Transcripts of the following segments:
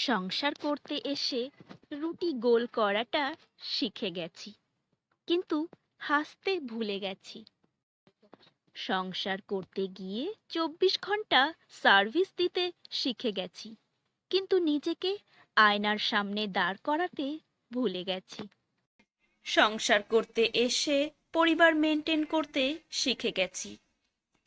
সংসার করতে এসে রুটি গোল করাটা শিখে গেছি। কিন্তু হাসতে ভুলে গেছি। সংসার করতে গিয়ে চব্বিশ ঘণ্টা সার্ভিস দিতে শিখে গেছি। কিন্তু নিজেকে আয়নার সামনে দাঁড় করাতে ভুলে গেছি। সংসার করতে এসে পরিবার মেনটেন করতে শিখে গেছি।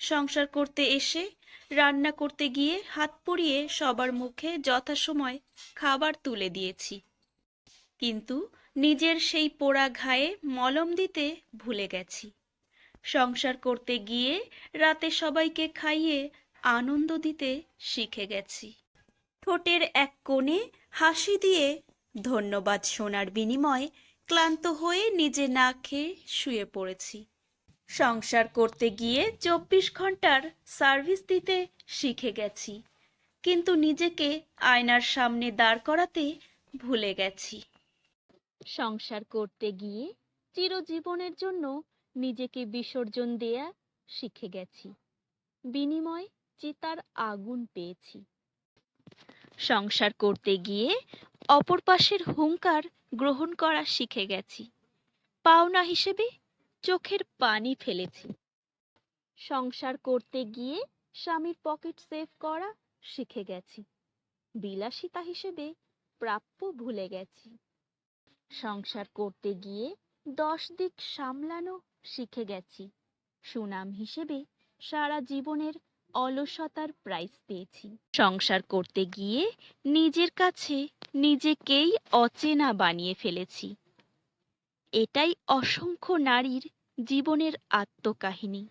সংসার করতে এসে, রান্না করতে গিয়ে হাত পুড়িয়ে সবার মুখে যথাসময় খাবার তুলে দিয়েছি। কিন্তু নিজের সেই পোড়া ঘায়ে মলম দিতে ভুলে গেছি। সংসার করতে গিয়ে রাতে সবাইকে খাইয়ে আনন্দ দিতে শিখে গেছি। ঠোঁটের এক কোণে হাসি দিয়ে ধন্যবাদ শোনার বিনিময়ে ক্লান্ত হয়ে নিজে না খেয়ে শুয়ে পড়েছি। সংসার করতে গিয়ে চব্বিশ ঘণ্টার সার্ভিস দিতে শিখে গেছি। কিন্তু নিজেকে আয়নার সামনে দাঁড় করাতে ভুলে গেছি। সংসার করতে গিয়ে চিরজীবনের জন্য নিজেকে বিসর্জন দেয়া শিখে গেছি। বিনিময় চিতার আগুন পেয়েছি। সংসার করতে গিয়ে অপর পাশের হুঙ্কার গ্রহণ করা শিখে গেছি। পাওনা হিসেবে চোখের পানি ফেলেছি। সংসার করতে গিয়ে স্বামীর পকেট সেভ করা শিখে গেছি। বিলাসিতা হিসেবে প্রাপ্য ভুলে গেছি। সংসার করতে গিয়ে দশ দিক সামলানো শিখে গেছি। সুনাম হিসেবে সারা জীবনের অলসতার প্রাইজ পেয়েছি। সংসার করতে গিয়ে নিজের কাছে নিজেকেই অচেনা বানিয়ে ফেলেছি। এটাই অসংখ্য নারীর জীবনের আত্মকাহিনী।